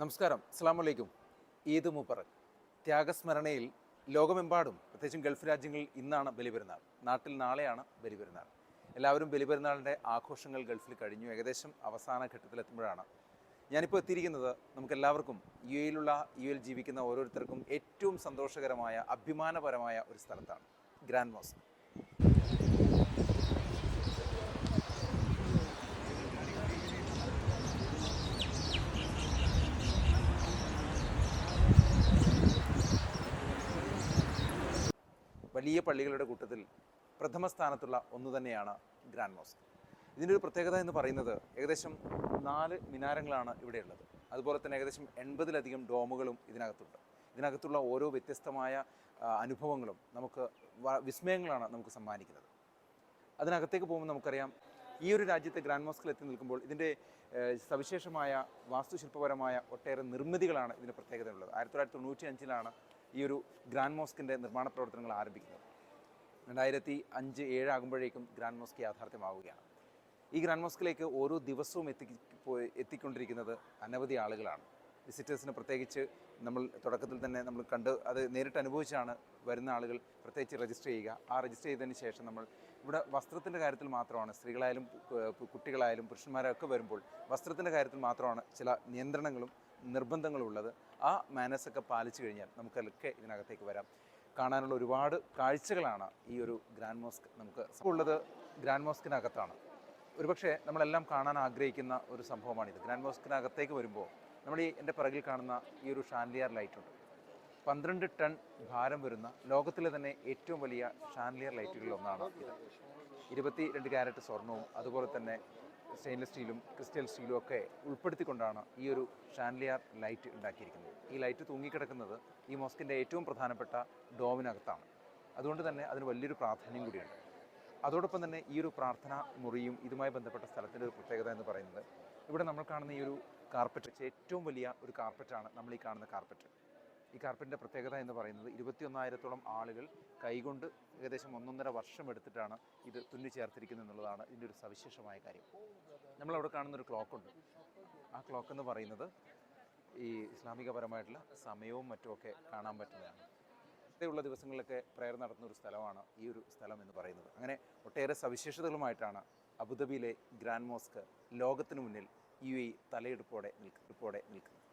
നമസ്കാരം. അസ്സാം വലൈക്കും ഈദ് മുബറക്. ത്യാഗസ്മരണയിൽ ലോകമെമ്പാടും പ്രത്യേകിച്ചും ഗൾഫ് രാജ്യങ്ങളിൽ ഇന്നാണ് ബലിപെരുന്നാൾ. നാട്ടിൽ നാളെയാണ് ബലിപെരുന്നാൾ. എല്ലാവരും ബലിപെരുന്നാളിന്റെ ആഘോഷങ്ങൾ ഗൾഫിൽ കഴിഞ്ഞു. ഏകദേശം അവസാന ഘട്ടത്തിലെത്തുമ്പോഴാണ്. ഞാനിപ്പോൾ എത്തിയിരിക്കുന്നത് നമുക്കെല്ലാവർക്കും യു എയിലുള്ള യു എയിൽ ജീവിക്കുന്ന ഓരോരുത്തർക്കും ഏറ്റവും സന്തോഷകരമായ അഭിമാനപരമായ ഒരു സ്ഥലത്താണ്. ഗ്രാൻഡ് മോസ്ക് വലിയ പള്ളികളുടെ കൂട്ടത്തിൽ പ്രഥമ സ്ഥാനത്തുള്ള ഒന്ന് തന്നെയാണ് ഗ്രാൻഡ് മോസ്ക്. ഇതിന്റെ ഒരു പ്രത്യേകത എന്ന് പറയുന്നത് ഏകദേശം നാല് മിനാരങ്ങളാണ് ഇവിടെയുള്ളത്. അതുപോലെ തന്നെ ഏകദേശം എൺപതിലധികം ഡോമുകളും ഇതിനകത്തുണ്ട്. ഇതിനകത്തുള്ള ഓരോ വ്യത്യസ്തമായ അനുഭവങ്ങളും നമുക്ക് വിസ്മയങ്ങളാണ് നമുക്ക് സമ്മാനിക്കുന്നത്. അതിനകത്തേക്ക് പോകുമ്പോൾ നമുക്കറിയാം ഈ ഒരു രാജ്യത്തെ ഗ്രാൻഡ് മോസ്കിൽ എത്തി നിൽക്കുമ്പോൾ ഇതിന്റെ സവിശേഷമായ വാസ്തുശില്പപരമായ ഒട്ടേറെ നിർമ്മിതികളാണ് ഇതിന്റെ പ്രത്യേകതയുള്ളത് ആയിരത്തി തൊള്ളായിരത്തി തൊണ്ണൂറ്റി അഞ്ചിലാണ് ഈ ഒരു ഗ്രാൻഡ് മോസ്കിന്റെ നിർമ്മാണ പ്രവർത്തനങ്ങൾ ആരംഭിക്കുന്നത്. രണ്ടായിരത്തി അഞ്ച് ഏഴ് ആകുമ്പോഴേക്കും ഗ്രാൻഡ് മോസ്ക് യാഥാർത്ഥ്യമാവുകയാണ്. ഈ ഗ്രാൻഡ് മോസ്കിലേക്ക് ഓരോ ദിവസവും എത്തി പോയി എത്തിക്കൊണ്ടിരിക്കുന്നത് അനവധി ആളുകളാണ്. വിസിറ്റേഴ്സിന് പ്രത്യേകിച്ച് നമ്മൾ തുടക്കത്തിൽ തന്നെ നമ്മൾ കണ്ട് അത് നേരിട്ട് അനുഭവിച്ചാണ് വരുന്ന ആളുകൾ പ്രത്യേകിച്ച് രജിസ്റ്റർ ചെയ്യുക. ആ രജിസ്റ്റർ ചെയ്തതിന് ശേഷം നമ്മൾ ഇവിടെ വസ്ത്രത്തിന്റെ കാര്യത്തിൽ മാത്രമാണ് സ്ത്രീകളായാലും കുട്ടികളായാലും പുരുഷന്മാരൊക്കെ വരുമ്പോൾ വസ്ത്രത്തിന്റെ കാര്യത്തിൽ മാത്രമാണ് ചില നിയന്ത്രണങ്ങളും നിർബന്ധങ്ങളും ഉള്ളത് ആ മാനസൊക്കെ പാലിച്ചു കഴിഞ്ഞാൽ നമുക്കൊക്കെ ഇതിനകത്തേക്ക് വരാം. കാണാനുള്ള ഒരുപാട് കാഴ്ചകളാണ് ഈ ഒരു ഗ്രാൻഡ് മോസ്ക് നമുക്ക് ഉള്ളത്. ഗ്രാൻഡ് മോസ്കിനകത്താണ് ഒരുപക്ഷെ നമ്മളെല്ലാം കാണാൻ ആഗ്രഹിക്കുന്ന ഒരു സംഭവമാണിത്. ഗ്രാൻഡ് മോസ്കിനകത്തേക്ക് വരുമ്പോൾ നമ്മൾ ഈ എന്റെ പിറകിൽ കാണുന്ന ഈ ഒരു ഷാൻലിയർ ലൈറ്റ് ഉണ്ട്. പന്ത്രണ്ട് ടൺ ഭാരം വരുന്ന ലോകത്തിലെ തന്നെ ഏറ്റവും വലിയ ഷാൻലിയർ ലൈറ്റുകളിൽ ഒന്നാണ് ഇത്. ഇരുപത്തി രണ്ട് ക്യാരറ്റ് സ്വർണവും അതുപോലെ തന്നെ സ്റ്റെയിൻലെസ് സ്റ്റീലും ക്രിസ്റ്റൽ സ്റ്റീലും ഒക്കെ ഉൾപ്പെടുത്തിക്കൊണ്ടാണ് ഈ ഒരു ഷാൻലിയാർ ലൈറ്റ് ഉണ്ടാക്കിയിരിക്കുന്നത്. ഈ ലൈറ്റ് തൂങ്ങിക്കിടക്കുന്നത് ഈ മോസ്കിന്റെ ഏറ്റവും പ്രധാനപ്പെട്ട ഡോമിനകത്താണ്. അതുകൊണ്ട് തന്നെ അതിന് വലിയൊരു പ്രാധാന്യം കൂടിയുണ്ട് അതോടൊപ്പം തന്നെ ഈ ഒരു പ്രാർത്ഥന മുറിയും ഇതുമായി ബന്ധപ്പെട്ട സ്ഥലത്തിന്റെ ഒരു പ്രത്യേകത എന്ന് പറയുന്നത് ഇവിടെ നമ്മൾ കാണുന്ന ഈ ഒരു കാർപ്പറ്റ് ഏറ്റവും വലിയ ഒരു കാർപ്പറ്റാണ് നമ്മൾ ഈ കാണുന്ന കാർപ്പറ്റ് ഈ കാർപ്പറ്റിന്റെ പ്രത്യേകത എന്ന് പറയുന്നത് ഇരുപത്തിയൊന്നായിരത്തോളം ആളുകൾ കൈകൊണ്ട് ഏകദേശം ഒന്നൊന്നര വർഷം എടുത്തിട്ടാണ് ഇത് തുന്നി ചേർത്തിരിക്കുന്നത് എന്നുള്ളതാണ് ഇതിന്റെ ഒരു സവിശേഷമായ കാര്യം. നമ്മളവിടെ കാണുന്നൊരു ക്ലോക്കുണ്ട്. ആ ക്ലോക്ക് എന്ന് പറയുന്നത് ഈ ഇസ്ലാമികപരമായിട്ടുള്ള സമയവും മറ്റുമൊക്കെ കാണാൻ പറ്റുന്നതാണ്. ഉള്ള ദിവസങ്ങളിലൊക്കെ പ്രയർ നടത്തുന്ന ഒരു സ്ഥലമാണ് ഈ ഒരു സ്ഥലം എന്ന് പറയുന്നത്. അങ്ങനെ ഒട്ടേറെ സവിശേഷതകളുമായിട്ടാണ് അബുദാബിയിലെ ഗ്രാൻഡ് മോസ്ക് ലോകത്തിനു മുന്നിൽ യു എ തലയെടുപ്പോടെ നിൽക്കുന്നപ്പോടെ നിൽക്കുന്നത്.